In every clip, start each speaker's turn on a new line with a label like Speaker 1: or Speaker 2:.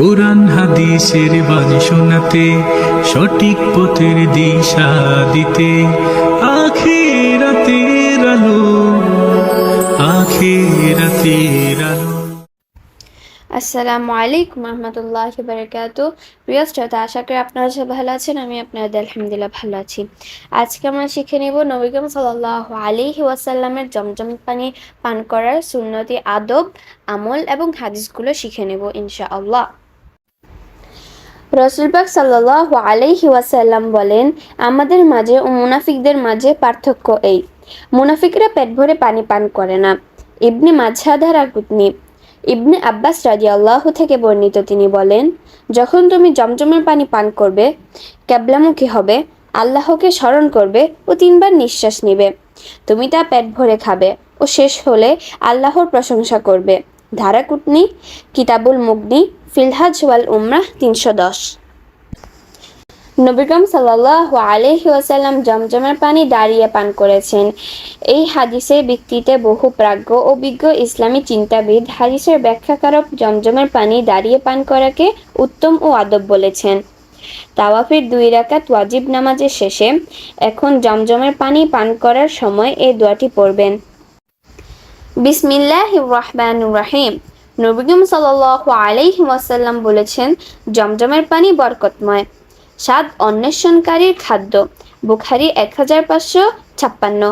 Speaker 1: কোরআন হাদিসের বাণী শোনাতে, সঠিক পথের দিশা দিতে, আখেরাতের আলো আখেরাতের আলো।
Speaker 2: আসসালামু আলাইকুম রহমতুল্লাহ বারকাত প্রিয় শ্রোতা, আশা করি আপনারা সব ভালো আছেন আমি আপনাদের আলহামদুলিল্লাহ ভালো আছি। আজকে আমরা শিখে নেব নবীগম সাল্লাহ আলিহি ওয়াসাল্লামের জমজম পানি পান করার সুন্নতি, আদব, আমল এবং হাদিসগুলো শিখে নেব ইনশাআল্লাহ। রসুলবাগ সাল্লাহ আলাইহি ওয়াসাল্লাম বলেন, আমাদের মাঝে ও মুনাফিকদের মাঝে পার্থক্য এই। মুনাফিকরা পেট ভরে পানি পান করে না। ইবনে মাঝাদার কুতনি। ইবনে আব্বাস রাজি আল্লাহ থেকে বর্ণিত তিনি বলেন, যখন তুমি জমজমের পানি পান করবে, ক্যাবলামুখী হবে, আল্লাহকে স্মরণ করবে ও তিনবার নিঃশ্বাস নিবে। তুমি তা পেট ভরে খাবে ও শেষ হলে আল্লাহর প্রশংসা করবে। ধারা কুটনি কিতাবুল মুগনি, ফিলহাজ ওয়াল উমরাহ তিনশো দশ। নবিকরম সাল্লাহ আলহি ওয়াসাল্লাম জমজমের পানি দাঁড়িয়ে পান করেছেন। এই হাদিসের ভিত্তিতে বহু প্রাজ্ঞ ও বিজ্ঞ ইসলামী চিন্তাবিদ হাদিসের ব্যাখ্যাকারক জমজমের পানি দাঁড়িয়ে পান করাকে উত্তম ও আদব বলেছেন। তাওয়াফের দুই রাকাত ওয়াজিব নামাজের শেষে এখন জমজমের পানি পান করার সময় এই দোয়াটি পড়বেন। বিসমিল্লাহ রহমান রাহিম নবীগম সাল্লাহ আলাইহি ওয়াসাল্লাম বলেছেন জমজমের পানি বরকতময় স্বাদ অন্বেষণকারীর খাদ্য বুখারি এক হাজার পাঁচশো ছাপ্পান্ন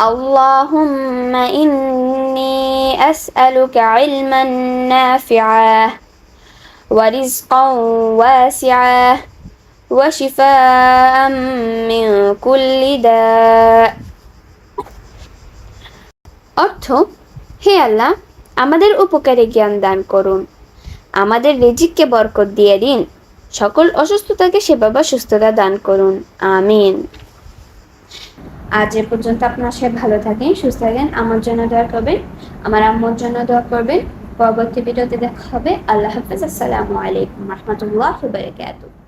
Speaker 2: اللهم إني أسألك علما نافعا ورزقا واسعا وشفاء من كل داء অর্থ, হে আল্লাহ, আমাদের উপকারে জ্ঞান দান করুন। আমাদের রিজিককে বরকত দিয়ে দিন। সকল অসুস্থতাকে সেবা বা সুস্থতা দান করুন। আমিন। আজ এ পর্যন্ত আপনার সাথে ভালো থাকেন, সুস্থ থাকেন। আমার জন্য দোয়া করবেন। আমার আম্মুর জন্য দোয়া করবেন। পরবর্তী ভিডিওতে দেখা হবে। আল্লাহ হাফিজ। আসসালামু আলাইকুম রহমতুল্লাহ বারকাতুহ।